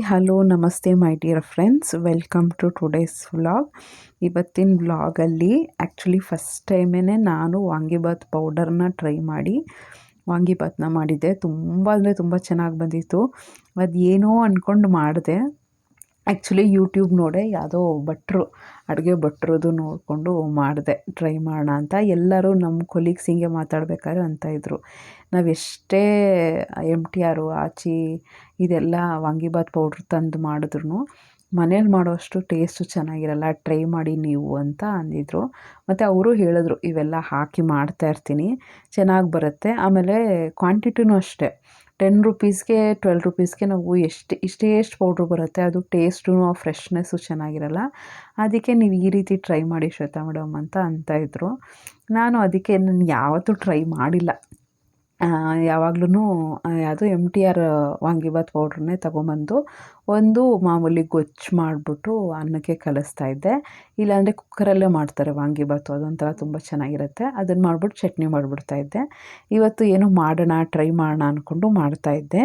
Hello, ನಮಸ್ತೆ my dear friends. Welcome to today's vlog. ಇವತ್ತಿನ ವ್ಲಾಗಲ್ಲಿ ಆ್ಯಕ್ಚುಲಿ ಫಸ್ಟ್ ಟೈಮೇ ನಾನು ವಾಂಗಿಬಾತ್ ಪೌಡರ್ನ ಟ್ರೈ ಮಾಡಿ ವಾಂಗಿಬಾತ್ನ ಮಾಡಿದ್ದೆ. ತುಂಬ ಅಂದರೆ ತುಂಬ ಚೆನ್ನಾಗಿ ಬಂದಿತ್ತು. ಅದು ಏನೋ ಅಂದ್ಕೊಂಡು ಮಾಡಿದೆ. ಆ್ಯಕ್ಚುಲಿ ಯೂಟ್ಯೂಬ್ ನೋಡೆ ಯಾವುದೋ ಭಟ್ರು, ಅಡುಗೆ ಭಟ್ರದ್ದು ನೋಡಿಕೊಂಡು ಮಾಡಿದೆ ಟ್ರೈ ಮಾಡೋಣ ಅಂತ. ಎಲ್ಲರೂ ನಮ್ಮ ಕೊಲೀಗ್ಸ್ ಹಿಂಗೆ ಮಾತಾಡ್ಬೇಕಾದ್ರೆ ಅಂತ ಇದ್ದರು ನಾವು ಎಷ್ಟೇ ಎಂ ಟಿ ಆರು ಆಚಿ ಇದೆಲ್ಲ ವಾಂಗಿಬಾತ್ ಪೌಡ್ರ್ ತಂದು ಮಾಡಿದ್ರು ಮನೇಲಿ ಮಾಡೋಷ್ಟು ಟೇಸ್ಟು ಚೆನ್ನಾಗಿರಲ್ಲ ಟ್ರೈ ಮಾಡಿ ನೀವು ಅಂತ ಅಂದಿದ್ರು. ಮತ್ತು ಅವರು ಹೇಳಿದ್ರು, ಇವೆಲ್ಲ ಹಾಕಿ ಮಾಡ್ತಾ ಇರ್ತೀನಿ, ಚೆನ್ನಾಗಿ ಬರುತ್ತೆ. ಆಮೇಲೆ ಕ್ವಾಂಟಿಟಿನೂ ಅಷ್ಟೇ. ಟೆನ್ ರುಪೀಸ್ಗೆ ಟ್ವೆಲ್ ರುಪೀಸ್ಗೆ ನಾವು ಎಷ್ಟು, ಇಷ್ಟೇ ಎಷ್ಟು ಪೌಡ್ರು ಬರುತ್ತೆ, ಅದು ಟೇಸ್ಟು ಫ್ರೆಶ್ನೆಸ್ಸು ಚೆನ್ನಾಗಿರಲ್ಲ. ಅದಕ್ಕೆ ನೀವು ಈ ರೀತಿ ಟ್ರೈ ಮಾಡಿ ಶ್ವೇತಾ ಮೇಡಮ್ ಅಂತ ಅಂತ ಇದ್ದರು ನಾನು ಅದಕ್ಕೆ ನಾನು ಯಾವತ್ತೂ ಟ್ರೈ ಮಾಡಿಲ್ಲ. ಯಾವಾಗ್ಲೂ ಯಾವುದು ಎಂ ಟಿ ಆರ್ ವಾಂಗಿಬಾತ್ ಪೌಡ್ರನ್ನೇ ತೊಗೊಂಬಂದು ಒಂದು ಮಾಮೂಲಿ ಗೊಜ್ಜು ಮಾಡಿಬಿಟ್ಟು ಅನ್ನಕ್ಕೆ ಕಲಿಸ್ತಾ ಇದ್ದೆ. ಇಲ್ಲಾಂದರೆ ಕುಕ್ಕರಲ್ಲೇ ಮಾಡ್ತಾರೆ ವಾಂಗಿಬಾತು ಅದೊಂಥರ ತುಂಬ ಚೆನ್ನಾಗಿರುತ್ತೆ. ಅದನ್ನು ಮಾಡಿಬಿಟ್ಟು ಚಟ್ನಿ ಮಾಡಿಬಿಡ್ತಾ ಇದ್ದೆ. ಇವತ್ತು ಏನು ಮಾಡೋಣ ಟ್ರೈ ಮಾಡೋಣ ಅಂದ್ಕೊಂಡು ಮಾಡ್ತಾಯಿದ್ದೆ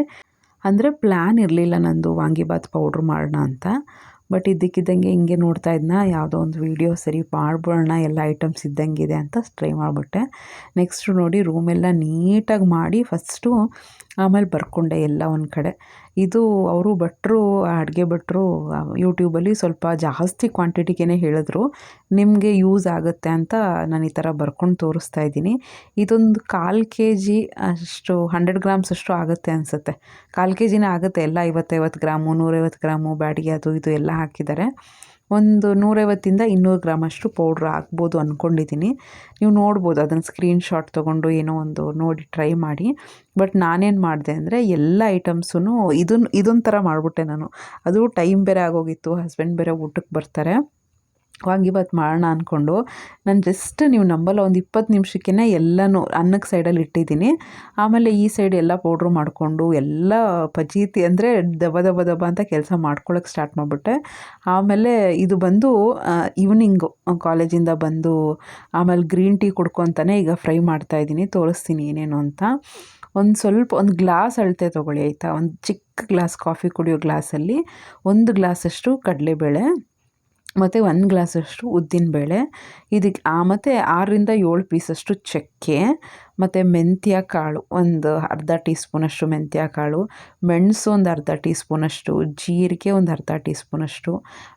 ಅಂದರೆ ಪ್ಲ್ಯಾನ್ ಇರಲಿಲ್ಲ ನಂದು ವಾಂಗಿಬಾತ್ ಪೌಡ್ರ್ ಮಾಡೋಣ ಅಂತ. ಬಟ್ ಇದ್ದಕ್ಕಿದ್ದಂಗೆ ಹಿಂಗೆ ನೋಡ್ತಾ ಇದ್ನ, ಯಾವುದೋ ಒಂದು ವೀಡಿಯೋ ಸರಿ ಮಾಡ್ಬಿಡೋಣ, ಎಲ್ಲ ಐಟಮ್ಸ್ ಇದ್ದಂಗಿದೆ ಅಂತ ಟ್ರೈ ಮಾಡಿಬಿಟ್ಟೆ. ನೆಕ್ಸ್ಟು ನೋಡಿ ರೂಮೆಲ್ಲ ನೀಟಾಗಿ ಮಾಡಿ ಫಸ್ಟು ಆಮೇಲೆ ಬರ್ಕೊಂಡೆ ಎಲ್ಲ ಒಂದು ಕಡೆ. ಇದು ಅವರು ಭಟ್ರು, ಅಡುಗೆ ಭಟ್ರು ಯೂಟ್ಯೂಬಲ್ಲಿ ಸ್ವಲ್ಪ ಜಾಸ್ತಿ ಕ್ವಾಂಟಿಟಿಗೆ ಹೇಳಿದ್ರು. ನಿಮಗೆ ಯೂಸ್ ಆಗುತ್ತೆ ಅಂತ ನಾನು ಈ ಥರ ಬರ್ಕೊಂಡು ತೋರಿಸ್ತಾ ಇದ್ದೀನಿ. ಇದೊಂದು ಕಾಲು ಕೆ ಜಿ ಅಷ್ಟು ಹಂಡ್ರೆಡ್ ಗ್ರಾಮ್ಸ್ ಅಷ್ಟು ಆಗುತ್ತೆ ಅನಿಸುತ್ತೆ. ಕಾಲು ಕೆ ಜಿನೇ ಆಗುತ್ತೆ. ಎಲ್ಲ ಐವತ್ತೈವತ್ತು ಗ್ರಾಮು, ನೂರೈವತ್ತು ಗ್ರಾಮು, ಬ್ಯಾಡಿಗೆ ಅದು ಇದು ಎಲ್ಲ ಹಾಕಿದ್ದಾರೆ. ಒಂದು ನೂರೈವತ್ತಿಂದ ಇನ್ನೂರು ಗ್ರಾಮಷ್ಟು ಪೌಡ್ರ್ ಹಾಕ್ಬೋದು ಅಂದ್ಕೊಂಡಿದ್ದೀನಿ ನೀವು ನೋಡ್ಬೋದು, ಅದನ್ನು ಸ್ಕ್ರೀನ್ಶಾಟ್ ತೊಗೊಂಡು ಏನೋ ಒಂದು ನೋಡಿ ಟ್ರೈ ಮಾಡಿ. ಬಟ್ ನಾನೇನು ಮಾಡಿದೆ ಅಂದರೆ ಎಲ್ಲ ಐಟಮ್ಸೂ ಇದನ್ನು ಇದೊಂಥರ ಮಾಡಿಬಿಟ್ಟೆ ನಾನು. ಅದು ಟೈಮ್ ಬೇರೆ ಆಗೋಗಿತ್ತು ಹಸ್ಬೆಂಡ್ ಬೇರೆ ಊಟಕ್ಕೆ ಬರ್ತಾರೆ. ವಾಂಗಿಬಾತ್ ಮಾಡೋಣ ಅಂದ್ಕೊಂಡು ನಾನು ಜಸ್ಟ್ ನೀವು ನಂಬಲ್ಲ ಒಂದು ಇಪ್ಪತ್ತು ನಿಮಿಷಕ್ಕೇ ಎಲ್ಲನೂ ಅನ್ನಕ್ಕೆ ಸೈಡಲ್ಲಿ ಇಟ್ಟಿದ್ದೀನಿ. ಆಮೇಲೆ ಈ ಸೈಡ್ ಎಲ್ಲ ಪೌಡ್ರು ಮಾಡಿಕೊಂಡು ಎಲ್ಲ ಪಚೀತಿ ಅಂದರೆ ದಬ ದಬ ದಬ ಅಂತ ಕೆಲಸ ಮಾಡ್ಕೊಳಕ್ಕೆ ಸ್ಟಾರ್ಟ್ ಮಾಡಿಬಿಟ್ಟೆ. ಆಮೇಲೆ ಇದು ಬಂದು ಈವ್ನಿಂಗು ಕಾಲೇಜಿಂದ ಬಂದು ಆಮೇಲೆ ಗ್ರೀನ್ ಟೀ ಕುಡ್ಕೊತಾನೆ ಈಗ ಫ್ರೈ ಮಾಡ್ತಾಯಿದ್ದೀನಿ ತೋರಿಸ್ತೀನಿ ಏನೇನು ಅಂತ. ಒಂದು ಸ್ವಲ್ಪ ಒಂದು ಗ್ಲಾಸ್ ಅಳತೆ ತೊಗೊಳ್ಳಿ ಆಯಿತಾ? ಒಂದು ಚಿಕ್ಕ ಗ್ಲಾಸ್ ಕಾಫಿ ಕುಡಿಯೋ ಗ್ಲಾಸಲ್ಲಿ ಒಂದು ಗ್ಲಾಸಷ್ಟು ಕಡಲೆಬೇಳೆ. ಮತ್ತು ಒಂದು ಗ್ಲಾಸಷ್ಟು ಉದ್ದಿನಬೇಳೆ ಇದಕ್ಕೆ ಆ ಮತ್ತು ಆರರಿಂದ ಏಳು ಪೀಸಷ್ಟು ಚಕ್ಕೆ, ಮತ್ತು ಮೆಂತ್ಯ ಕಾಳು, ಒಂದು ಅರ್ಧ ಟೀ ಸ್ಪೂನಷ್ಟು ಮೆಂತ್ಯ ಕಾಳು, ಮೆಣಸು ಒಂದು ಅರ್ಧ ಟೀ ಸ್ಪೂನಷ್ಟು ಜೀರಿಗೆ ಒಂದು ಅರ್ಧ ಟೀ ಸ್ಪೂನಷ್ಟು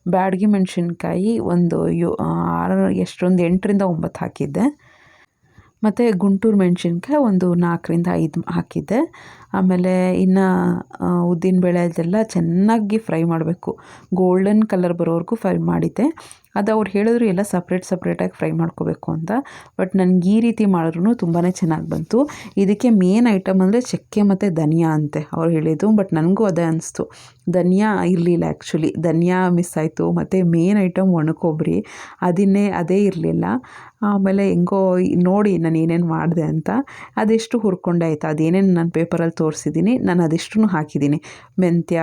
ಬ್ಯಾಡಗಿ ಮೆಣಸಿನ್ಕಾಯಿ ಒಂದು ಯೋ ಆರು ಎಷ್ಟೊಂದು ಎಂಟರಿಂದ ಒಂಬತ್ತು ಹಾಕಿದ್ದೆ. ಮತ್ತು ಗುಂಟೂರು ಮೆಣಸಿನ್ಕಾಯಿ ಒಂದು ನಾಲ್ಕರಿಂದ ಐದು ಹಾಕಿದ್ದೆ. ಆಮೇಲೆ ಇನ್ನು ಉದ್ದಿನಬೇಳೆ ಅದೆಲ್ಲ ಚೆನ್ನಾಗಿ ಫ್ರೈ ಮಾಡಬೇಕು. ಗೋಲ್ಡನ್ ಕಲರ್ ಬರೋವರೆಗೂ ಫ್ರೈ ಮಾಡಿದ್ದೆ. ಅದು ಅವ್ರು ಹೇಳಿದ್ರು ಎಲ್ಲ ಸಪ್ರೇಟ್ ಸಪ್ರೇಟಾಗಿ ಫ್ರೈ ಮಾಡ್ಕೋಬೇಕು ಅಂತ. ಬಟ್ ನನಗೆ ಈ ರೀತಿ ಮಾಡಿದ್ರು ತುಂಬಾ ಚೆನ್ನಾಗಿ ಬಂತು. ಇದಕ್ಕೆ ಮೇನ್ ಐಟಮ್ ಅಂದರೆ ಚಕ್ಕೆ ಮತ್ತು ಧನಿಯಾ ಅಂತೆ ಅವ್ರು ಹೇಳಿದ್ದು. ಬಟ್ ನನಗೂ ಅದೇ ಅನಿಸ್ತು. ಧನಿಯಾ ಇರಲಿಲ್ಲ ಆ್ಯಕ್ಚುಲಿ ಧನಿಯಾ ಮಿಸ್ ಆಯಿತು. ಮತ್ತು ಮೇನ್ ಐಟಮ್ ಒಣಕೊಬ್ಬರಿ. ಅದನ್ನೇ ಅದೇ ಇರಲಿಲ್ಲ. ಆಮೇಲೆ ಹೆಂಗೋ ನೋಡಿ ನಾನು ಏನೇನು ಮಾಡಿದೆ ಅಂತ. ಅದೆಷ್ಟು ಹುರ್ಕೊಂಡೆ ಆಯಿತಾ ಅದೇನೇನು ನಾನು ಪೇಪರಲ್ಲಿ ತೋರಿಸಿದ್ದೀನಿ ನಾನು ಅದೆಷ್ಟು ಹಾಕಿದ್ದೀನಿ ಮೆಂತ್ಯ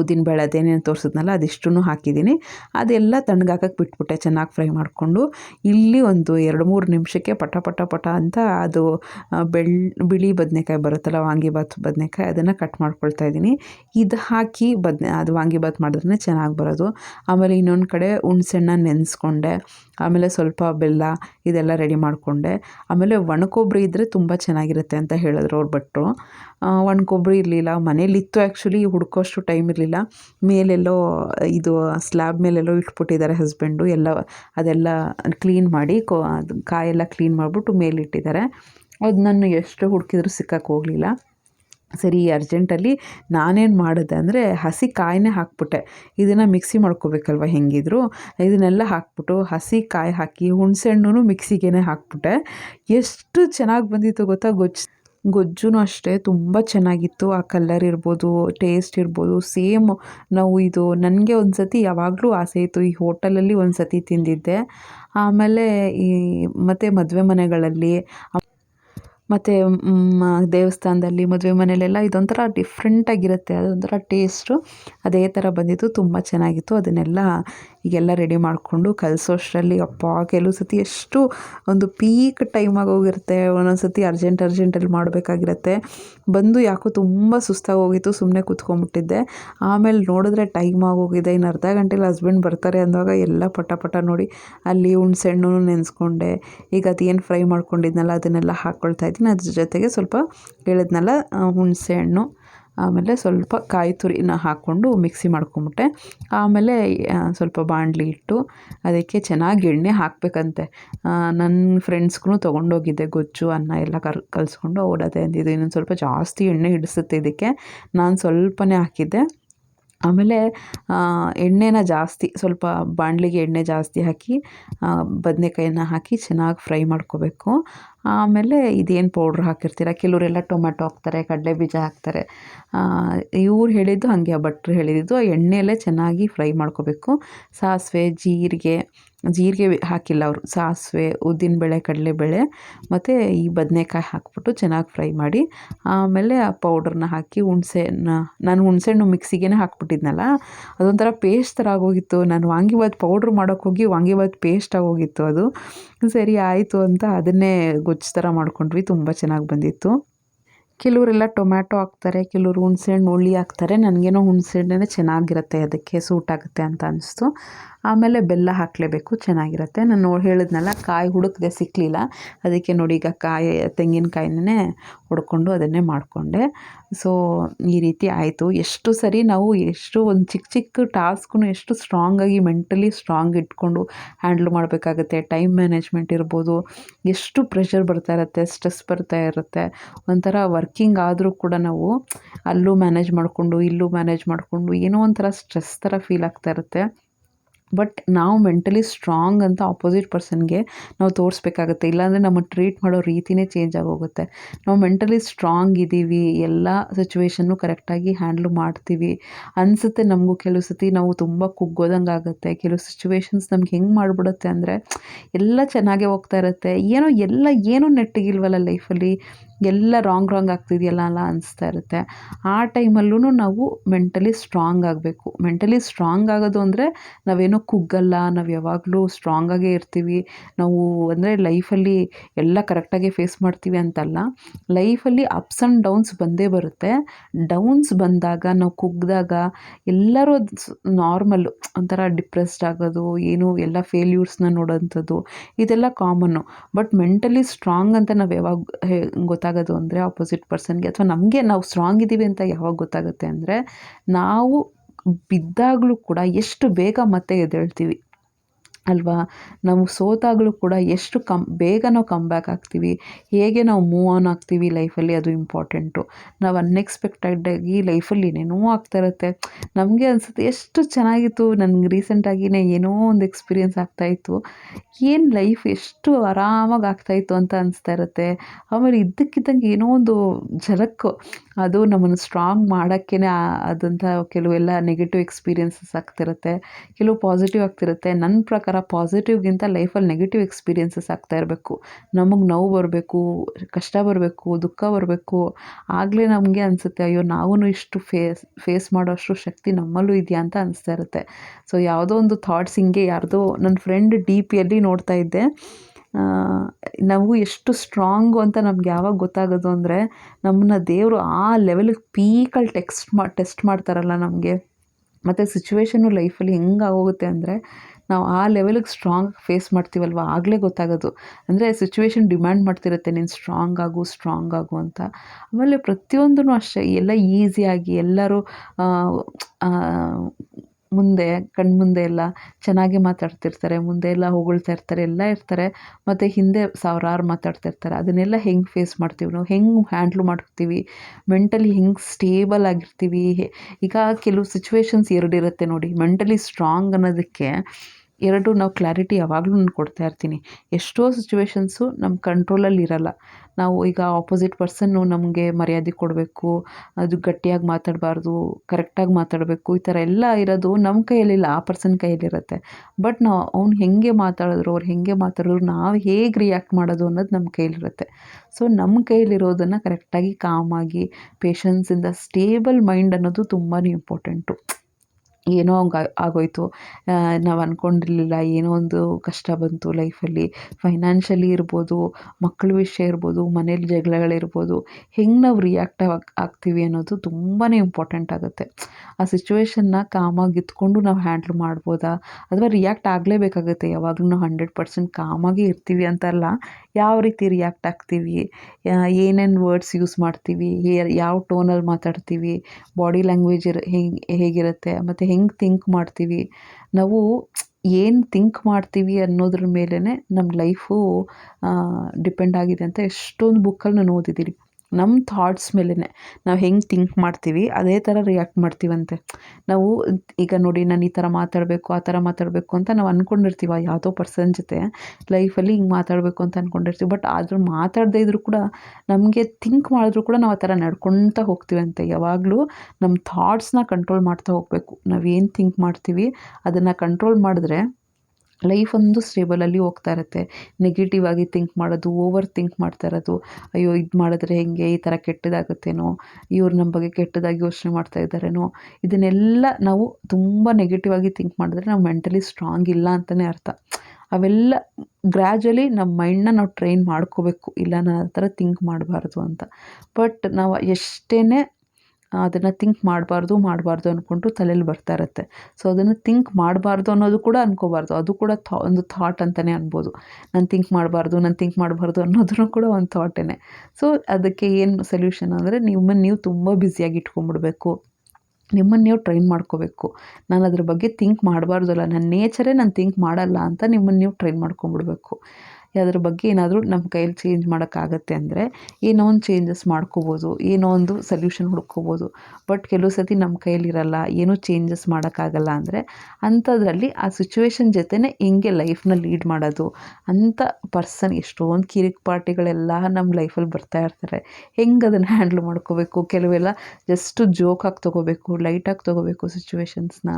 ಉದ್ದಿನಬೇಳೆ ಅದೇನೇನು ತೋರಿಸಿದ್ನಲ್ಲ ಅದಿಷ್ಟೂ ಹಾಕಿದ್ದೀನಿ. ಅದೆಲ್ಲ ತಣ್ಣಗಾಕಕ್ಕೆ ಬಿಟ್ಬಿಟ್ಟೆ, ಚೆನ್ನಾಗಿ ಫ್ರೈ ಮಾಡಿಕೊಂಡು. ಇಲ್ಲಿ ಒಂದು ಎರಡು ಮೂರು ನಿಮಿಷಕ್ಕೆ ಪಟ ಪಟ ಪಟ ಅಂತ ಅದು ಬೆಳ್, ಬಿಳಿ ಬದನೆಕಾಯಿ ಬರುತ್ತಲ್ಲ ವಾಂಗಿಬಾತ್ ಬದನೆಕಾಯಿ, ಅದನ್ನು ಕಟ್ ಮಾಡ್ಕೊಳ್ತಾ ಇದ್ದೀನಿ. ಇದು ಹಾಕಿ ಬದನೆ, ಅದು ವಾಂಗಿಬಾತ್ ಮಾಡಿದ್ರೆ ಚೆನ್ನಾಗಿ ಬರೋದು. ಆಮೇಲೆ ಇನ್ನೊಂದು ಕಡೆ ಹುಣ್ಸೆಣ್ಣ ನೆನೆಸ್ಕೊಂಡೆ. ಆಮೇಲೆ ಸ್ವಲ್ಪ ಬೆಲ್ಲ ಇದೆಲ್ಲ ರೆಡಿ ಮಾಡಿಕೊಂಡೆ. ಆಮೇಲೆ ಒಣಕೊಬ್ಬರಿ ಇದ್ದರೆ ತುಂಬ ಚೆನ್ನಾಗಿರುತ್ತೆ ಅಂತ ಹೇಳಿದ್ರು ಅವ್ರು ಭಟ್ರು. ಒಣಕೊಬ್ಬರಿ ಇರಲಿಲ್ಲ, ಮನೇಲಿತ್ತು ಆ್ಯಕ್ಚುಲಿ ಹುಡ್ಕೋಷ್ಟು ಟೈಮ್ ಇರಲಿಲ್ಲ. ಮೇಲೆಲ್ಲೋ ಇದು ಸ್ಲ್ಯಾಬ್ ಮೇಲೆಲ್ಲೋ ಇಟ್ಬಿಟ್ಟಿದ್ದಾರೆ ಹಸ್ಬೆಂಡು ಎಲ್ಲ ಅದೆಲ್ಲ ಕ್ಲೀನ್ ಮಾಡಿ ಕೋ ಅದು ಕಾಯೆಲ್ಲ ಕ್ಲೀನ್ ಮಾಡಿಬಿಟ್ಟು ಮೇಲಿಟ್ಟಿದ್ದಾರೆ. ಅದು ನಾನು ಎಷ್ಟು ಹುಡುಕಿದ್ರೂ ಸಿಕ್ಕಕ್ಕೆ ಹೋಗಲಿಲ್ಲ. ಸರಿ ಅರ್ಜೆಂಟಲ್ಲಿ ನಾನೇನು ಮಾಡಿದೆ ಅಂದರೆ ಹಸಿ ಕಾಯಿನೇ ಹಾಕ್ಬಿಟ್ಟೆ. ಇದನ್ನು ಮಿಕ್ಸಿ ಮಾಡ್ಕೋಬೇಕಲ್ವ ಹೆಂಗಿದ್ರು? ಇದನ್ನೆಲ್ಲ ಹಾಕ್ಬಿಟ್ಟು ಹಸಿ ಕಾಯಿ ಹಾಕಿ ಹುಣಸೆಹಣ್ಣು ಮಿಕ್ಸಿಗೆ ಹಾಕ್ಬಿಟ್ಟೆ. ಎಷ್ಟು ಚೆನ್ನಾಗಿ ಬಂದಿತ್ತು ಗೊತ್ತಾ ಗೊಜ್ಜು ಗೊಜ್ಜು ಅಷ್ಟೇ ತುಂಬ ಚೆನ್ನಾಗಿತ್ತು. ಆ ಕಲ್ಲರ್ ಇರ್ಬೋದು ಟೇಸ್ಟ್ ಇರ್ಬೋದು ಸೇಮ್ ನಾವು ಇದು ನನಗೆ ಒಂದು ಸತಿ ಯಾವಾಗಲೂ ಆಸೆ ಇತ್ತು ಈ ಹೋಟೆಲಲ್ಲಿ ಒಂದು ಸತಿ ತಿಂದಿದ್ದೆ. ಆಮೇಲೆ ಈ ಮತ್ತು ಮದುವೆ ಮನೆಗಳಲ್ಲಿ ಮತ್ತು ದೇವಸ್ಥಾನದಲ್ಲಿ ಮದುವೆ ಮನೆಯಲ್ಲೆಲ್ಲ ಇದೊಂಥರ ಡಿಫ್ರೆಂಟಾಗಿರುತ್ತೆ ಅದೊಂಥರ ಟೇಸ್ಟು ಅದೇ ಥರ ಬಂದಿತ್ತು ತುಂಬ ಚೆನ್ನಾಗಿತ್ತು. ಅದನ್ನೆಲ್ಲ ಈಗೆಲ್ಲ ರೆಡಿ ಮಾಡಿಕೊಂಡು ಕಲಿಸೋಷ್ಟರಲ್ಲಿ ಅಪ್ಪ, ಕೆಲವು ಸತಿ ಎಷ್ಟು ಒಂದು ಪೀಕ್ ಟೈಮ್ ಹೋಗಿರುತ್ತೆ. ಒಂದೊಂದು ಸತಿ ಅರ್ಜೆಂಟ್ ಅರ್ಜೆಂಟಲ್ಲಿ ಮಾಡಬೇಕಾಗಿರುತ್ತೆ. ಬಂದು ಯಾಕೋ ತುಂಬ ಸುಸ್ತಾಗಿ ಹೋಗಿತ್ತು ಸುಮ್ಮನೆ ಕೂತ್ಕೊಂಡ್ಬಿಟ್ಟಿದ್ದೆ. ಆಮೇಲೆ ನೋಡಿದ್ರೆ ಟೈಮ್ ಆಗೋಗಿದೆ ಇನ್ನು ಅರ್ಧ ಗಂಟೆಲಿ ಹಸ್ಬೆಂಡ್ ಬರ್ತಾರೆ ಅಂದಾಗ ಎಲ್ಲ ಪಟ ಪಟ ನೋಡಿ ಅಲ್ಲಿ ಹುಣ್ಸೆಹಣ್ಣು ನೆನೆಸ್ಕೊಂಡೆ. ಈಗ ಅದೇನು ಫ್ರೈ ಮಾಡ್ಕೊಂಡಿದ್ನಲ್ಲ, ಅದನ್ನೆಲ್ಲ ಹಾಕ್ಕೊಳ್ತಾ ಇದ್ದೀನಿ ಅದ್ರ ಜೊತೆಗೆ ಸ್ವಲ್ಪ ಹೇಳಿದ್ನಲ್ಲ ಹುಣಸೆ ಹಣ್ಣು, ಆಮೇಲೆ ಸ್ವಲ್ಪ ಕಾಯಿ ತುರಿನ ಹಾಕ್ಕೊಂಡು ಮಿಕ್ಸಿ ಮಾಡ್ಕೊಂಬಿಟ್ಟೆ. ಆಮೇಲೆ ಸ್ವಲ್ಪ ಬಾಣಲಿ ಇಟ್ಟು ಅದಕ್ಕೆ ಚೆನ್ನಾಗಿ ಎಣ್ಣೆ ಹಾಕಬೇಕಂತೆ. ನನ್ನ ಫ್ರೆಂಡ್ಸ್ಗೂ ತೊಗೊಂಡೋಗಿದ್ದೆ ಗೊಜ್ಜು, ಅನ್ನ ಎಲ್ಲ ಕರ್, ಕಲಿಸ್ಕೊಂಡು, ಅವ್ರು ಅದೇ ಅಂದಿದ್ದು ಇನ್ನೊಂದು ಸ್ವಲ್ಪ ಜಾಸ್ತಿ ಎಣ್ಣೆ ಹಿಡಿಸುತ್ತೆ ಇದಕ್ಕೆ. ನಾನು ಸ್ವಲ್ಪನೇ ಹಾಕಿದ್ದೆ. ಆಮೇಲೆ ಎಣ್ಣೆನ ಜಾಸ್ತಿ, ಸ್ವಲ್ಪ ಬಾಣಲಿಗೆ ಎಣ್ಣೆ ಜಾಸ್ತಿ ಹಾಕಿ ಬದನೆಕಾಯಿನ ಹಾಕಿ ಚೆನ್ನಾಗಿ ಫ್ರೈ ಮಾಡ್ಕೋಬೇಕು. ಆಮೇಲೆ ಇದೇನು ಪೌಡ್ರ್ ಹಾಕಿರ್ತೀರ? ಕೆಲವರೆಲ್ಲ ಟೊಮ್ಯಾಟೊ ಹಾಕ್ತಾರೆ ಕಡಲೆ ಬೀಜ ಹಾಕ್ತಾರೆ ಇವ್ರು ಹೇಳಿದ್ದು ಹಾಗೆ, ಭಟ್ರು ಹೇಳಿದ್ದು, ಎಣ್ಣೆಯಲ್ಲೇ ಚೆನ್ನಾಗಿ ಫ್ರೈ ಮಾಡ್ಕೋಬೇಕು. ಸಾಸಿವೆ, ಜೀರಿಗೆ ಜೀರಿಗೆ ಹಾಕಿಲ್ಲ ಅವರು. ಸಾಸಿವೆ ಉದ್ದಿನಬೇಳೆ ಕಡಲೆಬೇಳೆ ಮತ್ತು ಈ ಬದನೆಕಾಯಿ ಹಾಕ್ಬಿಟ್ಟು ಚೆನ್ನಾಗಿ ಫ್ರೈ ಮಾಡಿ, ಆಮೇಲೆ ಆ ಪೌಡ್ರನ್ನ ಹಾಕಿ ಹುಣ್ಸೆನ, ನಾನು ಹುಣ್ಸೆಹಣ್ಣು ಮಿಕ್ಸಿಗೆ ಹಾಕ್ಬಿಟ್ಟಿದ್ನಲ್ಲ, ಅದೊಂಥರ ಪೇಸ್ಟ್ ಥರ ಆಗೋಗಿತ್ತು. ನಾನು ವಾಂಗಿಬಾತ್ ಪೌಡ್ರ್ ಮಾಡೋಕ್ಕೋಗಿ ವಾಂಗಿಬಾತ್ ಪೇಸ್ಟ್ ಆಗೋಗಿತ್ತು ಅದು. ಸರಿ, ಆಯಿತು ಅಂತ ಅದನ್ನೇ ಗೊಜ್ಜು ಥರ ಮಾಡ್ಕೊಂಡ್ವಿ. ತುಂಬ ಚೆನ್ನಾಗಿ ಬಂದಿತ್ತು. ಕೆಲವರೆಲ್ಲ ಟೊಮ್ಯಾಟೊ ಹಾಕ್ತಾರೆ, ಕೆಲವರು ಹುಣ್ಸೆಹಣ್ಣು ಹುಳಿ ಹಾಕ್ತಾರೆ. ನನಗೇನೋ ಹುಣ್ಸೆಹಣ್ಣೇ ಚೆನ್ನಾಗಿರುತ್ತೆ, ಅದಕ್ಕೆ ಸೂಟ್ ಆಗುತ್ತೆ ಅಂತ ಅನಿಸ್ತು. ಆಮೇಲೆ ಬೆಲ್ಲ ಹಾಕಲೇಬೇಕು, ಚೆನ್ನಾಗಿರುತ್ತೆ. ನಾನು ನೋಡಿ, ಹೇಳಿದ್ನಲ್ಲ, ಕಾಯಿ ಹುಡುಕದೆ ಸಿಕ್ಕಲಿಲ್ಲ ಅದಕ್ಕೆ ನೋಡಿ ಈಗ ಕಾಯಿ, ತೆಂಗಿನಕಾಯಿನೇ ಹೊಡ್ಕೊಂಡು ಅದನ್ನೇ ಮಾಡಿಕೊಂಡೆ. ಸೊ ಈ ರೀತಿ ಆಯಿತು. ಎಷ್ಟು ಸರಿ ನಾವು ಎಷ್ಟು ಒಂದು ಚಿಕ್ಕ ಚಿಕ್ಕ ಟಾಸ್ಕ್ನು ಎಷ್ಟು ಸ್ಟ್ರಾಂಗಾಗಿ ಮೆಂಟಲಿ ಸ್ಟ್ರಾಂಗ್ ಇಟ್ಕೊಂಡು ಹ್ಯಾಂಡ್ಲ್ ಮಾಡಬೇಕಾಗುತ್ತೆ. ಟೈಮ್ ಮ್ಯಾನೇಜ್ಮೆಂಟ್ ಇರ್ಬೋದು. ಎಷ್ಟು ಪ್ರೆಷರ್ ಬರ್ತಾ ಇರುತ್ತೆ ಸ್ಟ್ರೆಸ್ ಬರ್ತಾ ಇರುತ್ತೆ. ಒಂಥರ ವರ್ಕಿಂಗ್ ಆದರೂ ಕೂಡ ನಾವು ಅಲ್ಲೂ ಮ್ಯಾನೇಜ್ ಮಾಡಿಕೊಂಡು, ಇಲ್ಲೂ ಮ್ಯಾನೇಜ್ ಮಾಡಿಕೊಂಡು ಏನೋ ಒಂಥರ ಸ್ಟ್ರೆಸ್ ಥರ ಫೀಲ್ ಆಗ್ತಾ ಇರುತ್ತೆ. ಬಟ್ ನಾವು ಮೆಂಟಲಿ ಸ್ಟ್ರಾಂಗ್ ಅಂತ ಆಪೋಸಿಟ್ ಪರ್ಸನ್ಗೆ ನಾವು ತೋರಿಸ್ಬೇಕಾಗತ್ತೆ. ಇಲ್ಲಾಂದರೆ ನಮ್ಮ ಟ್ರೀಟ್ ಮಾಡೋ ರೀತಿನೇ ಚೇಂಜ್ ಆಗೋಗುತ್ತೆ. ನಾವು ಮೆಂಟಲಿ ಸ್ಟ್ರಾಂಗ್ ಇದ್ದೀವಿ ಎಲ್ಲ ಸಿಚುವೇಶನ್ನು ಕರೆಕ್ಟಾಗಿ ಹ್ಯಾಂಡ್ಲ್ ಮಾಡ್ತೀವಿ. ಅನಿಸುತ್ತೆ ನಮಗೂ ಕೆಲವು ಸತಿ ನಾವು ತುಂಬ ಕುಗ್ಗೋದಂಗೆ ಆಗುತ್ತೆ. ಕೆಲವು ಸಿಚುವೇಶನ್ಸ್ ನಮ್ಗೆ ಹೆಂಗೆ ಮಾಡಿಬಿಡುತ್ತೆ ಅಂದರೆ ಎಲ್ಲ ಚೆನ್ನಾಗೇ ಹೋಗ್ತಾ ಇರುತ್ತೆ. ಏನೋ ಎಲ್ಲ ಏನೂ ನೆಟ್ಟಿಗಿಲ್ವಲ್ಲ ಲೈಫಲ್ಲಿ ಎಲ್ಲ ರಾಂಗ್ ರಾಂಗ್ ಆಗ್ತಿದೆಯಲ್ಲ ಅಲ್ಲ ಅನಿಸ್ತಾ ಇರುತ್ತೆ. ಆ ಟೈಮಲ್ಲೂ ನಾವು ಮೆಂಟಲಿ ಸ್ಟ್ರಾಂಗ್ ಆಗಬೇಕು. ಮೆಂಟಲಿ ಸ್ಟ್ರಾಂಗ್ ಆಗೋದು ಅಂದರೆ ನಾವೇನೋ ಕುಗ್ಗಲ್ಲ, ನಾವು ಯಾವಾಗಲೂ ಸ್ಟ್ರಾಂಗಾಗೇ ಇರ್ತೀವಿ. ನಾವು ಅಂದರೆ ಲೈಫಲ್ಲಿ ಎಲ್ಲ ಕರೆಕ್ಟಾಗಿ ಫೇಸ್ ಮಾಡ್ತೀವಿ ಅಂತಲ್ಲ ಲೈಫಲ್ಲಿ ಅಪ್ಸ್ ಆ್ಯಂಡ್ ಡೌನ್ಸ್ ಬಂದೇ ಬರುತ್ತೆ. ಡೌನ್ಸ್ ಬಂದಾಗ, ನಾವು ಕುಗ್ಗಿದಾಗ ಎಲ್ಲರೂ ಅದು ನಾರ್ಮಲ್ಲು ಒಂಥರ ಡಿಪ್ರೆಸ್ಡ್ ಆಗೋದು, ಏನು ಎಲ್ಲ ಫೇಲ್ಯೂರ್ಸ್ನ ನೋಡೋಂಥದ್ದು, ಇದೆಲ್ಲ ಕಾಮನ್ನು ಬಟ್ ಮೆಂಟಲಿ ಸ್ಟ್ರಾಂಗ್ ಅಂತ ನಾವು ಯಾವಾಗ ಗೊತ್ತಾಗೋದು ಅಂದರೆ ಆಪೋಸಿಟ್ ಪರ್ಸನ್ಗೆ ಅಥವಾ ನಮಗೆ ನಾವು ಸ್ಟ್ರಾಂಗ್ ಇದ್ದೀವಿ ಅಂತ ಯಾವಾಗ ಗೊತ್ತಾಗುತ್ತೆ ಅಂದರೆ, ನಾವು ಬಿದ್ದಾಗಲೂ ಕೂಡ ಎಷ್ಟು ಬೇಗ ಮತ್ತೆ ಎದ್ದೇಳ್ತೀವಿ. ಅಲ್ವಾ? ನಾವು ಸೋತಾಗಲೂ ಕೂಡ ಎಷ್ಟು ಕಮ್, ಬೇಗ ನಾವು ಕಮ್ ಬ್ಯಾಕ್ ಆಗ್ತೀವಿ. ಹೇಗೆ ನಾವು ಮೂವ್ ಆನ್ ಆಗ್ತೀವಿ ಲೈಫಲ್ಲಿ ಅದು ಇಂಪಾರ್ಟೆಂಟು ನಾವು ಅನ್ಎಕ್ಸ್ಪೆಕ್ಟೆಡಾಗಿ ಲೈಫಲ್ಲಿ ಏನೇನೋ ಆಗ್ತಾ ಇರುತ್ತೆ. ನಮಗೆ ಅನಿಸುತ್ತೆ ಎಷ್ಟು ಚೆನ್ನಾಗಿತ್ತು. ನನಗೆ ರೀಸೆಂಟಾಗಿಯೇ ಏನೋ ಒಂದು ಎಕ್ಸ್ಪೀರಿಯೆನ್ಸ್ ಆಗ್ತಾಯಿತ್ತು ಏನು ಲೈಫ್ ಎಷ್ಟು ಆರಾಮಾಗಿ ಆಗ್ತಾಯಿತ್ತು ಅಂತ ಅನಿಸ್ತಾ ಇರುತ್ತೆ. ಆಮೇಲೆ ಇದ್ದಕ್ಕಿದ್ದಂಗೆ ಏನೋ ಒಂದು ಝಲಕ್ಕು. ಅದು ನಮ್ಮನ್ನು ಸ್ಟ್ರಾಂಗ್ ಮಾಡೋಕ್ಕೇ ಆದಂಥ ಕೆಲವೆಲ್ಲ ನೆಗೆಟಿವ್ ಎಕ್ಸ್ಪೀರಿಯೆನ್ಸಸ್ ಆಗ್ತಿರುತ್ತೆ. ಕೆಲವು ಪಾಸಿಟಿವ್ ಆಗ್ತಿರುತ್ತೆ. ನನ್ನ ಪ್ರಕಾರ ಪಾಸಿಟಿವ್ಗಿಂತ ಲೈಫಲ್ಲಿ ನೆಗೆಟಿವ್ ಎಕ್ಸ್ಪೀರಿಯೆನ್ಸಸ್ ಆಗ್ತಾ ಇರಬೇಕು. ನಮಗೆ ನೋವು ಬರಬೇಕು, ಕಷ್ಟ ಬರಬೇಕು, ದುಃಖ ಬರಬೇಕು. ಆಗಲೇ ನಮಗೆ ಅನಿಸುತ್ತೆ, ಅಯ್ಯೋ ನಾವೂ ಇಷ್ಟು ಫೇಸ್ ಫೇಸ್ ಮಾಡೋಷ್ಟು ಶಕ್ತಿ ನಮ್ಮಲ್ಲೂ ಇದೆಯಾ? ಅಂತ ಅನಿಸ್ತಾ ಇರುತ್ತೆ. ಸೊ ಯಾವುದೋ ಒಂದು ಥಾಟ್ಸ್ ಹಿಂಗೆ ಯಾರ್ದೋ ನನ್ನ ಫ್ರೆಂಡ್ ಡಿ ಪಿಯಲ್ಲಿ ನೋಡ್ತಾ ಇದ್ದೆ. ನಾವು ಎಷ್ಟು ಸ್ಟ್ರಾಂಗು ಅಂತ ನಮ್ಗೆ ಯಾವಾಗ ಗೊತ್ತಾಗೋದು ಅಂದರೆ ನಮ್ಮನ್ನ ದೇವರು ಆ ಲೆವೆಲಿಗೆ ಪೀಕಲ್ಲಿ ಟೆಕ್ಸ್ಟ್ ಮಾ ಟೆಸ್ಟ್ ಮಾಡ್ತಾರಲ್ಲ ನಮಗೆ. ಮತ್ತು ಸಿಚುವೇಶನ್ನು ಲೈಫಲ್ಲಿ ಹೆಂಗೆ ಆಗೋಗುತ್ತೆ ಅಂದರೆ ನಾವು ಆ ಲೆವೆಲಿಗೆ ಸ್ಟ್ರಾಂಗ್ ಫೇಸ್ ಮಾಡ್ತೀವಲ್ವ? ಆಗಲೇ ಗೊತ್ತಾಗೋದು. ಅಂದರೆ ಸಿಚುವೇಶನ್ ಡಿಮ್ಯಾಂಡ್ ಮಾಡ್ತಿರುತ್ತೆ, ನೀನು ಸ್ಟ್ರಾಂಗ್ ಆಗು ಸ್ಟ್ರಾಂಗ್ ಆಗು ಅಂತ. ಆಮೇಲೆ ಪ್ರತಿಯೊಂದೂ ಅಷ್ಟೇ. ಎಲ್ಲ ಈಸಿಯಾಗಿ ಎಲ್ಲರೂ ಮುಂದೆ, ಕಣ್ಮುಂದೆ ಎಲ್ಲ ಚೆನ್ನಾಗಿ ಮಾತಾಡ್ತಿರ್ತಾರೆ, ಮುಂದೆ ಎಲ್ಲ ಹೊಗಳ್ತಾ ಇರ್ತಾರೆ, ಎಲ್ಲ ಇರ್ತಾರೆ, ಮತ್ತು ಹಿಂದೆ ಸಾವಿರಾರು ಮಾತಾಡ್ತಿರ್ತಾರೆ. ಅದನ್ನೆಲ್ಲ ಹೆಂಗೆ ಫೇಸ್ ಮಾಡ್ತೀವಿ ನಾವು? ಹೆಂಗೆ ಹ್ಯಾಂಡ್ಲ್ ಮಾಡ್ತೀವಿ ಮೆಂಟಲಿ ಹೆಂಗೆ ಸ್ಟೇಬಲ್ ಆಗಿರ್ತೀವಿ? ಈಗ ಕೆಲವು ಸಿಚುವೇಶನ್ಸ್ ಎರಡಿರುತ್ತೆ ನೋಡಿ. ಮೆಂಟಲಿ ಸ್ಟ್ರಾಂಗ್ ಅನ್ನೋದಕ್ಕೆ ಎರಡು ನಾವು ಕ್ಲಾರಿಟಿ ಯಾವಾಗಲೂ ನಾನು ಕೊಡ್ತಾ ಇರ್ತೀನಿ. ಎಷ್ಟೋ ಸಿಚುವೇಶನ್ಸು ನಮ್ಮ ಕಂಟ್ರೋಲಲ್ಲಿ ಇರಲ್ಲ. ನಾವು ಈಗ ಆಪೋಸಿಟ್ ಪರ್ಸನ್ನು ನಮಗೆ ಮರ್ಯಾದೆ ಕೊಡಬೇಕು, ಅದು ಗಟ್ಟಿಯಾಗಿ ಮಾತಾಡಬಾರ್ದು ಕರೆಕ್ಟಾಗಿ ಮಾತಾಡಬೇಕು, ಈ ಥರ ಎಲ್ಲ ಇರೋದು ನಮ್ಮ ಕೈಯಲ್ಲಿಲ್ಲ, ಆ ಪರ್ಸನ್ ಕೈಯಲ್ಲಿರುತ್ತೆ. ಬಟ್ ನಾವು ಅವ್ನು ಹೇಗೆ ಮಾತಾಡಿದ್ರು, ಅವ್ರು ಹೇಗೆ ಮಾತಾಡಿದ್ರು, ನಾವು ಹೇಗೆ ರಿಯಾಕ್ಟ್ ಮಾಡೋದು ಅನ್ನೋದು ನಮ್ಮ ಕೈಯಲ್ಲಿರುತ್ತೆ. ಸೊ ನಮ್ಮ ಕೈಯಲ್ಲಿರೋದನ್ನು ಕರೆಕ್ಟಾಗಿ ಕಾಮಾಗಿ ಪೇಷನ್ಸಿಂದ ಸ್ಟೇಬಲ್ ಮೈಂಡ್ ಅನ್ನೋದು ತುಂಬಾ ಇಂಪಾರ್ಟೆಂಟು ಏನೋ ಹಂಗೆ ಆಗೋಯ್ತು. ನಾವು ಅಂದ್ಕೊಂಡಿರ್ಲಿಲ್ಲ ಏನೋ ಒಂದು ಕಷ್ಟ ಬಂತು ಲೈಫಲ್ಲಿ ಫೈನಾನ್ಷಿಯಲಿ ಇರ್ಬೋದು ಮಕ್ಕಳ ವಿಷಯ ಇರ್ಬೋದು, ಮನೇಲಿ ಜಗಳಗಳಿರ್ಬೋದು, ಹೆಂಗೆ ನಾವು ರಿಯಾಕ್ಟ್ ಆಗಿ, ಆಗ್ತೀವಿ ಅನ್ನೋದು ತುಂಬಾ ಇಂಪಾರ್ಟೆಂಟ್ ಆಗುತ್ತೆ. ಆ ಸಿಚುವೇಶನ್ನ ಕಾಮಾಗಿ ಇದ್ಕೊಂಡು ನಾವು ಹ್ಯಾಂಡ್ಲ್ ಮಾಡ್ಬೋದಾ? ಅಥವಾ ರಿಯಾಕ್ಟ್ ಆಗಲೇಬೇಕಾಗುತ್ತೆ? ಯಾವಾಗಲೂ ನಾವು ಹಂಡ್ರೆಡ್ ಪರ್ಸೆಂಟ್ ಕಾಮಾಗಿ ಇರ್ತೀವಿ ಅಂತಲ್ಲ, ಯಾವ ರೀತಿ ರಿಯಾಕ್ಟ್ ಆಗ್ತೀವಿ? ಏನೇನು ವರ್ಡ್ಸ್ ಯೂಸ್ ಮಾಡ್ತೀವಿ? ಯಾವ ಟೋನಲ್ಲಿ ಮಾತಾಡ್ತೀವಿ? ಬಾಡಿ ಲ್ಯಾಂಗ್ವೇಜ್ ಇರ್, ಹೇಗೆ, ಹೇಗಿರುತ್ತೆ? ಮತ್ತು ಹೆಂಗೆ ಥಿಂಕ್ ಮಾಡ್ತೀವಿ? ನಾವು ಏನು ಥಿಂಕ್ ಮಾಡ್ತೀವಿ ಅನ್ನೋದ್ರ ಮೇಲೇ ನಮ್ಮ ಲೈಫು ಡಿಪೆಂಡ್ ಆಗಿದೆ ಅಂತ ಎಷ್ಟೊಂದು ಬುಕ್ಕಲ್ಲಿ ನಾನು ಓದಿದ್ದೀನಿ ನಮ್ಮ ಥಾಟ್ಸ್ ಮೇಲೇ ನಾವು ಹೆಂಗೆ ಥಿಂಕ್ ಮಾಡ್ತೀವಿ, ಅದೇ ಥರ ರಿಯಾಕ್ಟ್ ಮಾಡ್ತೀವಂತೆ. ನಾವು ಈಗ ನೋಡಿ ನಾನು ಈ ಥರ ಮಾತಾಡಬೇಕು, ಆ ಥರ ಮಾತಾಡಬೇಕು ಅಂತ ನಾವು ಅಂದ್ಕೊಂಡಿರ್ತೀವ ಯಾವುದೋ ಪರ್ಸನ್ ಜೊತೆ ಲೈಫಲ್ಲಿ ಹಿಂಗೆ ಮಾತಾಡಬೇಕು ಅಂತ ಅಂದ್ಕೊಂಡಿರ್ತೀವಿ ಬಟ್ ಆದರೂ ಮಾತಾಡದೇ ಇದ್ದರೂ ಕೂಡ ನಮಗೆ ಥಿಂಕ್ ಮಾಡಿದ್ರು ಕೂಡ ನಾವು ಆ ಥರ ನಡ್ಕೊಳ್ತಾ ಹೋಗ್ತೀವಂತೆ. ಯಾವಾಗಲೂ ನಮ್ಮ ಥಾಟ್ಸ್ನ ಕಂಟ್ರೋಲ್ ಮಾಡ್ತಾ ಹೋಗಬೇಕು. ನಾವೇನು ಥಿಂಕ್ ಮಾಡ್ತೀವಿ, ಅದನ್ನು ಕಂಟ್ರೋಲ್ ಮಾಡಿದ್ರೆ ಲೈಫ್ ಒಂದು ಸ್ಟೇಬಲಲ್ಲಿ ಹೋಗ್ತಾ ಇರುತ್ತೆ. ನೆಗೆಟಿವ್ ಆಗಿ ಥಿಂಕ್ ಮಾಡೋದು ಓವರ್ ಥಿಂಕ್ ಮಾಡ್ತಾ ಇರೋದು. ಅಯ್ಯೋ, ಇದು ಮಾಡಿದ್ರೆ ಹೆಂಗೆ? ಈ ಥರ ಕೆಟ್ಟದಾಗುತ್ತೇನೋ? ಇವ್ರು ನಮ್ಮ ಬಗ್ಗೆ ಕೆಟ್ಟದಾಗಿ ಯೋಚನೆ ಮಾಡ್ತಾ ಇದ್ದಾರೇನೋ? ಇದನ್ನೆಲ್ಲ ನಾವು ತುಂಬ ನೆಗೆಟಿವ್ ಆಗಿ ಥಿಂಕ್ ಮಾಡಿದ್ರೆ ನಾವು ಮೆಂಟಲಿ ಸ್ಟ್ರಾಂಗ್ ಇಲ್ಲ ಅಂತಲೇ ಅರ್ಥ. ಅವೆಲ್ಲ ಗ್ರ್ಯಾಜುವಲಿ ನಮ್ಮ ಮೈಂಡನ್ನ ನಾವು ಟ್ರೈನ್ ಮಾಡ್ಕೋಬೇಕು. ಇಲ್ಲ, ನಾನು ಆ ಥರ ಥಿಂಕ್ ಮಾಡಬಾರ್ದು ಅಂತ. ಬಟ್ ನಾವು ಎಷ್ಟೇ ಅದನ್ನು ಥಿಂಕ್ ಮಾಡಬಾರ್ದು ಮಾಡಬಾರ್ದು ಅಂದ್ಕೊಂಡು ತಲೆಯಲ್ಲಿ ಬರ್ತಾ ಇರುತ್ತೆ. ಸೊ ಅದನ್ನು ಥಿಂಕ್ ಮಾಡಬಾರ್ದು ಅನ್ನೋದು ಕೂಡ ಅಂದ್ಕೋಬಾರ್ದು ಅದು ಕೂಡ ಥಾ ಒಂದು ಥಾಟ್ ಅಂತಲೇ ಅನ್ಬೋದು. ನಾನು ಥಿಂಕ್ ಮಾಡಬಾರ್ದು, ನಾನು ಥಿಂಕ್ ಮಾಡಬಾರ್ದು ಅನ್ನೋದನ್ನು ಕೂಡ ಒಂದು ಥಾಟೇ ಸೊ ಅದಕ್ಕೆ ಏನು ಸೊಲ್ಯೂಷನ್ ಅಂದರೆ ನಿಮ್ಮನ್ನು ನೀವು ತುಂಬ ಬ್ಯುಸಿಯಾಗಿ ಇಟ್ಕೊಂಡ್ಬಿಡ್ಬೇಕು. ನಿಮ್ಮನ್ನು ನೀವು ಟ್ರೈನ್ ಮಾಡ್ಕೋಬೇಕು. ನಾನು ಅದ್ರ ಬಗ್ಗೆ ಥಿಂಕ್ ಮಾಡಬಾರ್ದಲ್ಲ. ನನ್ನ ನೇಚರೇ ನಾನು ಥಿಂಕ್ ಮಾಡಲ್ಲ ಅಂತ ನಿಮ್ಮನ್ನು ನೀವು ಟ್ರೈನ್ ಮಾಡ್ಕೊಂಬಿಡ್ಬೇಕು ಅದ್ರ ಬಗ್ಗೆ ಏನಾದರೂ ನಮ್ಮ ಕೈಯಲ್ಲಿ ಚೇಂಜ್ ಮಾಡೋಕ್ಕಾಗತ್ತೆ ಅಂದರೆ ಏನೋ ಒಂದು ಚೇಂಜಸ್ ಮಾಡ್ಕೋಬೋದು, ಏನೋ ಒಂದು ಸೊಲ್ಯೂಷನ್ ಹುಡ್ಕೋಬೋದು. ಬಟ್ ಕೆಲವು ಸತಿ ನಮ್ಮ ಕೈಯಲ್ಲಿರಲ್ಲ ಏನೂ ಚೇಂಜಸ್ ಮಾಡೋಕ್ಕಾಗಲ್ಲ ಅಂದರೆ ಅಂಥದ್ರಲ್ಲಿ ಆ ಸಿಚುವೇಶನ್ ಜೊತೆನೇ ಹೆಂಗೆ ಲೈಫ್ನ ಲೀಡ್ ಮಾಡೋದು ಅಂಥ ಪರ್ಸನ್ ಎಷ್ಟೊಂದು ಕಿರಿಕ್ ಪಾರ್ಟಿಗಳೆಲ್ಲ ನಮ್ಮ ಲೈಫಲ್ಲಿ ಬರ್ತಾ ಇರ್ತಾರೆ. ಹೆಂಗೆ ಅದನ್ನು ಹ್ಯಾಂಡ್ಲ್ ಮಾಡ್ಕೋಬೇಕು? ಕೆಲವೆಲ್ಲ ಜಸ್ಟು ಜೋಕಾಗಿ ತೊಗೋಬೇಕು ಲೈಟಾಗಿ ತೊಗೋಬೇಕು ಸಿಚುವೇಶನ್ಸ್ನ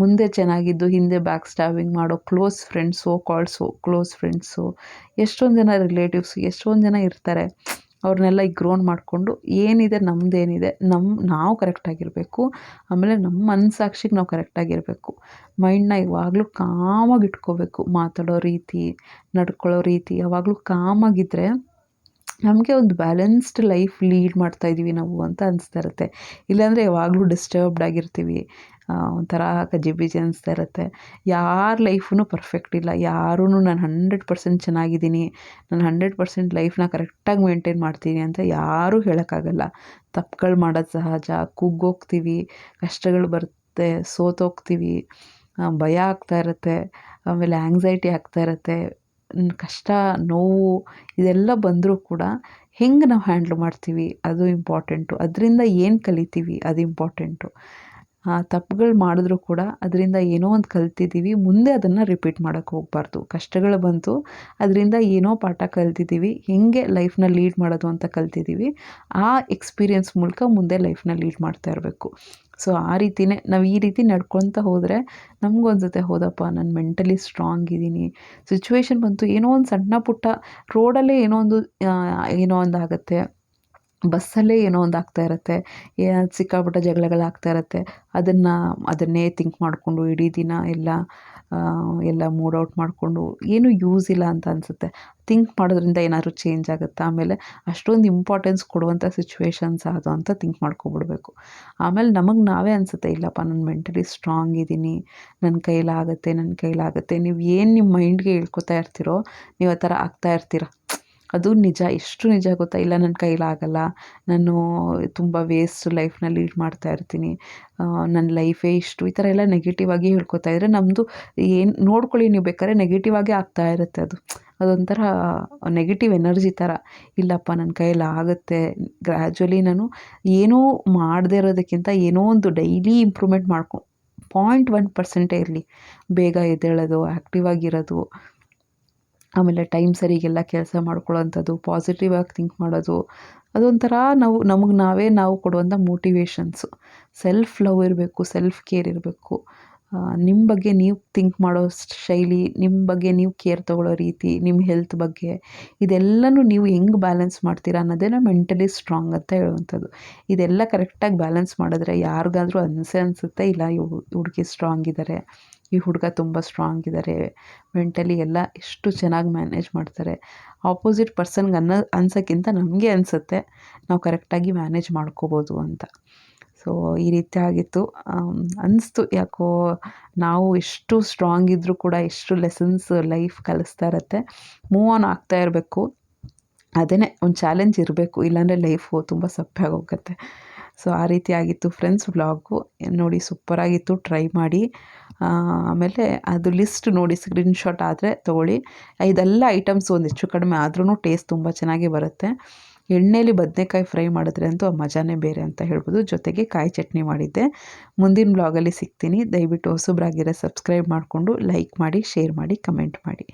ಮುಂದೆ ಚೆನ್ನಾಗಿದ್ದು ಹಿಂದೆ ಬ್ಯಾಕ್ ಸ್ಟಾವಿಂಗ್ ಮಾಡೋ close friends calls close friends ಎಷ್ಟೊಂದು ಜನ ರಿಲೇಟಿವ್ಸ್ ಎಷ್ಟೊಂದು ಜನ ಇರ್ತಾರೆ, ಅವ್ರನ್ನೆಲ್ಲ ಗ್ರೋನ್ ಮಾಡಿಕೊಂಡು ಏನಿದೆ ನಮ್ಮದೇನಿದೆ ನಮ್ಮ ನಾವು ಕರೆಕ್ಟಾಗಿರಬೇಕು ಆಮೇಲೆ ನಮ್ಮ ಮನಸ್ಸಾಕ್ಷಿಗೆ ನಾವು ಕರೆಕ್ಟಾಗಿರಬೇಕು ಮೈಂಡನ್ನ ಯಾವಾಗಲೂ ಕಾಮಾಗಿ ಇಟ್ಕೋಬೇಕು, ಮಾತಾಡೋ ರೀತಿ, ನಡ್ಕೊಳ್ಳೋ ರೀತಿ ಯಾವಾಗಲೂ ಕಾಮಾಗಿದ್ದರೆ ನಮಗೆ ಒಂದು ಬ್ಯಾಲೆನ್ಸ್ಡ್ ಲೈಫ್ ಲೀಡ್ ಮಾಡ್ತಾ ಇದ್ದೀವಿ ನಾವು ಅಂತ ಅನಿಸ್ತಾ ಇರುತ್ತೆ. ಇಲ್ಲಾಂದರೆ ಯಾವಾಗಲೂ ಡಿಸ್ಟರ್ಬ್ಡ್ ಆಗಿರ್ತೀವಿ. ಒಂಥರ ಗಜಿಬಿಜಿ ಅನಿಸ್ತಾ ಇರುತ್ತೆ. ಯಾರ ಲೈಫೂ ಪರ್ಫೆಕ್ಟ್ ಇಲ್ಲ. ಯಾರೂ ನಾನು ಹಂಡ್ರೆಡ್ ಪರ್ಸೆಂಟ್ ಚೆನ್ನಾಗಿದ್ದೀನಿ. ನಾನು ಹಂಡ್ರೆಡ್ ಪರ್ಸೆಂಟ್ ಲೈಫ್ನ ಕರೆಕ್ಟಾಗಿ ಮೇಂಟೈನ್ ಮಾಡ್ತೀನಿ ಅಂತ ಯಾರೂ ಹೇಳೋಕ್ಕಾಗಲ್ಲ. ತಪ್ಪುಗಳು ಮಾಡೋದು ಸಹಜ. ಕುಗ್ಗೋಗ್ತೀವಿ. ಕಷ್ಟಗಳು ಬರುತ್ತೆ. ಸೋತೋಗ್ತೀವಿ. ಭಯ ಆಗ್ತಾ ಇರುತ್ತೆ. ಆಮೇಲೆ ಆ್ಯಂಗ್ಸೈಟಿ ಆಗ್ತಾ ಇರುತ್ತೆ. ಕಷ್ಟ, ನೋವು ಇದೆಲ್ಲ ಬಂದರೂ ಕೂಡ ಹೆಂಗೆ ನಾವು ಹ್ಯಾಂಡ್ಲ್ ಮಾಡ್ತೀವಿ? ಅದು ಇಂಪಾರ್ಟೆಂಟು ಅದರಿಂದ ಏನು ಕಲಿತೀವಿ? ಅದು ಇಂಪಾರ್ಟೆಂಟು ತಪ್ಪುಗಳು ಮಾಡಿದ್ರೂ ಕೂಡ ಅದರಿಂದ ಏನೋ ಒಂದು ಕಲ್ತಿದ್ದೀವಿ ಮುಂದೆ ಅದನ್ನು ರಿಪೀಟ್ ಮಾಡೋಕ್ಕೆ ಹೋಗಬಾರ್ದು. ಕಷ್ಟಗಳು ಬಂತು, ಅದರಿಂದ ಏನೋ ಪಾಠ ಕಲ್ತಿದ್ದೀವಿ ಹೇಗೆ ಲೈಫ್ನ ಲೀಡ್ ಮಾಡೋದು ಅಂತ ಕಲ್ತಿದ್ದೀವಿ ಆ ಎಕ್ಸ್ಪೀರಿಯೆನ್ಸ್ ಮೂಲಕ ಮುಂದೆ ಲೈಫ್ನ ಲೀಡ್ ಮಾಡ್ತಾ ಇರಬೇಕು. ಸೊ ಆ ರೀತಿಯೇ ನಾವು ಈ ರೀತಿ ನಡ್ಕೊತ ಹೋದರೆ ನಮಗೂ ಅನ್ಸುತ್ತೆ ಹೌದಪ್ಪ, ನಾನು ಮೆಂಟಲಿ ಸ್ಟ್ರಾಂಗ್ ಇದ್ದೀನಿ. ಸಿಚುವೇಶನ್ ಬಂತು, ಏನೋ ಒಂದು ಸಣ್ಣ ಪುಟ್ಟ ರೋಡಲ್ಲೇ ಏನೋ ಒಂದು ಏನೋ ಒಂದು ಆಗುತ್ತೆ. ಬಸ್ಸಲ್ಲೇ ಏನೋ ಒಂದು ಆಗ್ತಾ ಇರುತ್ತೆ. ಸಿಕ್ಕಾಪಟ್ಟೆ ಜಗಳಗಳಾಗ್ತಾ ಇರುತ್ತೆ. ಅದನ್ನು ಅದನ್ನೇ ಥಿಂಕ್ ಮಾಡಿಕೊಂಡು ಇಡೀ ದಿನ ಎಲ್ಲ ಎಲ್ಲ ಮೂಡ್ ಔಟ್ ಮಾಡಿಕೊಂಡು ಏನೂ ಯೂಸ್ ಇಲ್ಲ ಅಂತ ಅನಿಸುತ್ತೆ. ಥಿಂಕ್ ಮಾಡೋದ್ರಿಂದ ಏನಾದ್ರು ಚೇಂಜ್ ಆಗುತ್ತಾ? ಆಮೇಲೆ ಅಷ್ಟೊಂದು ಇಂಪಾರ್ಟೆನ್ಸ್ ಕೊಡುವಂಥ ಸಿಚುವೇಶನ್ಸ್ ಅದು ಅಂತ ಥಿಂಕ್ ಮಾಡ್ಕೊಬಿಡ್ಬೇಕು. ಆಮೇಲೆ ನಮಗೆ ನಾವೇ ಅನಿಸುತ್ತೆ, ಇಲ್ಲಪ್ಪ, ನಾನು ಮೆಂಟಲಿ ಸ್ಟ್ರಾಂಗ್ ಇದ್ದೀನಿ. ನನ್ನ ಕೈಲಾಗುತ್ತೆ ನನ್ನ ಕೈಲಾಗುತ್ತೆ ನೀವು ಏನು ನಿಮ್ಮ ಮೈಂಡ್ಗೆ ಹೇಳ್ಕೊತಾ ಇರ್ತೀರೋ, ನೀವು ಆ ಥರ ಆಗ್ತಾ ಇರ್ತೀರ. ಅದು ನಿಜ, ಎಷ್ಟು ನಿಜ ಗೊತ್ತಾ? ಇಲ್ಲ ನನ್ನ ಕೈಲಾಗಲ್ಲ ನಾನು ತುಂಬ ವೇಸ್ಟ್ ಲೈಫ್ನ ಲೀಡ್ ಮಾಡ್ತಾ ಇರ್ತೀನಿ. ನನ್ನ ಲೈಫೇ ಇಷ್ಟು, ಈ ಥರ ಎಲ್ಲ ನೆಗೆಟಿವ್ ಆಗಿ ಹೇಳ್ಕೊತಾ ಇದ್ದರೆ ನಮ್ಮದು ಏನು, ನೋಡ್ಕೊಳ್ಳಿ, ನೀವು ಬೇಕಾದ್ರೆ ನೆಗೆಟಿವ್ ಆಗೇ ಆಗ್ತಾ ಇರುತ್ತೆ ಅದು. ಅದೊಂಥರ ನೆಗೆಟಿವ್ ಎನರ್ಜಿ ಥರ ಇಲ್ಲಪ್ಪ ನನ್ನ ಕೈಯಲ್ಲಿ ಆಗುತ್ತೆ. ಗ್ರ್ಯಾಜುವಲಿ ನಾನು ಏನೋ ಮಾಡದೇ ಇರೋದಕ್ಕಿಂತ ಏನೋ ಒಂದು ಡೈಲಿ ಇಂಪ್ರೂವ್ಮೆಂಟ್ ಮಾಡ್ಕೊ ಪಾಯಿಂಟ್ ಒನ್ ಪರ್ಸೆಂಟೇ ಇರಲಿ. ಬೇಗ ಎದ್ದೇಳೋದು ಆ್ಯಕ್ಟಿವ್ ಆಗಿರೋದು. ಆಮೇಲೆ ಟೈಮ್ ಸರಿಗೆಲ್ಲ ಕೆಲಸ ಮಾಡ್ಕೊಳ್ಳೋಂಥದ್ದು ಪಾಸಿಟಿವ್ ಆಗಿ ಥಿಂಕ್ ಮಾಡೋದು, ಅದೊಂಥರ ನಾವು, ನಮಗೆ ನಾವೇ ನಾವು ಕೊಡುವಂಥ ಮೋಟಿವೇಷನ್ಸು ಸೆಲ್ಫ್ ಲವ್ ಇರಬೇಕು ಸೆಲ್ಫ್ ಕೇರ್ ಇರಬೇಕು ನಿಮ್ಮ ಬಗ್ಗೆ ನೀವು ಥಿಂಕ್ ಮಾಡೋ ಶೈಲಿ ನಿಮ್ಮ ಬಗ್ಗೆ ನೀವು ಕೇರ್ ತೊಗೊಳ್ಳೋ ರೀತಿ ನಿಮ್ಮ ಹೆಲ್ತ್ ಬಗ್ಗೆ, ಇದೆಲ್ಲನೂ ನೀವು ಹೆಂಗೆ ಬ್ಯಾಲೆನ್ಸ್ ಮಾಡ್ತೀರಾ ಅನ್ನೋದೇ ಮೆಂಟಲಿ ಸ್ಟ್ರಾಂಗ್ ಅಂತ ಹೇಳುವಂಥದ್ದು. ಇದೆಲ್ಲ ಕರೆಕ್ಟಾಗಿ ಬ್ಯಾಲೆನ್ಸ್ ಮಾಡಿದ್ರೆ ಯಾರಿಗಾದರೂ ಅನಿಸೇ ಅನಿಸುತ್ತೆ ಇಲ್ಲ ಇವು ಹುಡುಗಿ ಸ್ಟ್ರಾಂಗ್ ಇದ್ದಾರೆ ಈ ಹುಡುಗ ತುಂಬ ಸ್ಟ್ರಾಂಗ್ ಇದ್ದಾರೆ ಮೆಂಟಲಿ ಎಲ್ಲ ಎಷ್ಟು ಚೆನ್ನಾಗಿ ಮ್ಯಾನೇಜ್ ಮಾಡ್ತಾರೆ. ಆಪೋಸಿಟ್ ಪರ್ಸನ್ಗೆ ಅನ್ನೋ ಅನ್ಸೋಕ್ಕಿಂತ ನಮಗೆ ಅನಿಸುತ್ತೆ. ನಾವು ಕರೆಕ್ಟಾಗಿ ಮ್ಯಾನೇಜ್ ಮಾಡ್ಕೋಬೋದು ಅಂತ. ಸೊ ಈ ರೀತಿ ಆಗಿತ್ತು. ಅನಿಸ್ತು ಯಾಕೋ ನಾವು ಎಷ್ಟು ಸ್ಟ್ರಾಂಗ್ ಇದ್ದರೂ ಕೂಡ ಎಷ್ಟು ಲೆಸನ್ಸ್ ಲೈಫ್ ಕಲಿಸ್ತಾ ಇರತ್ತೆ. ಮೂವ್ ಆನ್ ಆಗ್ತಾ ಇರಬೇಕು. ಅದೇ ಒಂದು ಚಾಲೆಂಜ್ ಇರಬೇಕು. ಇಲ್ಲಾಂದರೆ ಲೈಫು ತುಂಬ ಸಪ್ಪೆ ಹೋಗುತ್ತೆ ಸೊ ಆ ರೀತಿ ಆಗಿತ್ತು ಫ್ರೆಂಡ್ಸ್ ವ್ಲಾಗು. ನೋಡಿ ಸೂಪರಾಗಿತ್ತು ಟ್ರೈ ಮಾಡಿ. ಆಮೇಲೆ ಅದು ಲಿಸ್ಟ್ ನೋಡಿ ಸ್ಕ್ರೀನ್ಶಾಟ್ ಆದರೆ ತೊಗೊಳ್ಳಿ. ಇದೆಲ್ಲ ಐಟಮ್ಸ್ ಒಂದು ಹೆಚ್ಚು ಕಡಿಮೆ ಆದ್ರೂ ಟೇಸ್ಟ್ ತುಂಬ ಚೆನ್ನಾಗಿ ಬರುತ್ತೆ. ಎಣ್ಣೆಯಲ್ಲಿ ಬದನೆಕಾಯಿ ಫ್ರೈ ಮಾಡಿದ್ರೆ ಅಂತೂ ಮಜಾನೇ ಬೇರೆ ಅಂತ ಹೇಳ್ಬೋದು. ಜೊತೆಗೆ ಕಾಯಿ ಚಟ್ನಿ ಮಾಡಿದ್ದೆ. ಮುಂದಿನ ಬ್ಲಾಗಲ್ಲಿ ಸಿಗ್ತೀನಿ. ದಯವಿಟ್ಟು ಹೊಸಬ್ರಾಗಿರೋ ಸಬ್ಸ್ಕ್ರೈಬ್ ಮಾಡಿಕೊಂಡು ಲೈಕ್ ಮಾಡಿ ಶೇರ್ ಮಾಡಿ ಕಮೆಂಟ್ ಮಾಡಿ.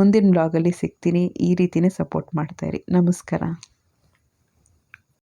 ಮುಂದಿನ ಬ್ಲಾಗಲ್ಲಿ ಸಿಗ್ತೀನಿ. ಈ ರೀತಿಯೇ ಸಪೋರ್ಟ್ ಮಾಡ್ತಾಯಿರಿ ನಮಸ್ಕಾರ.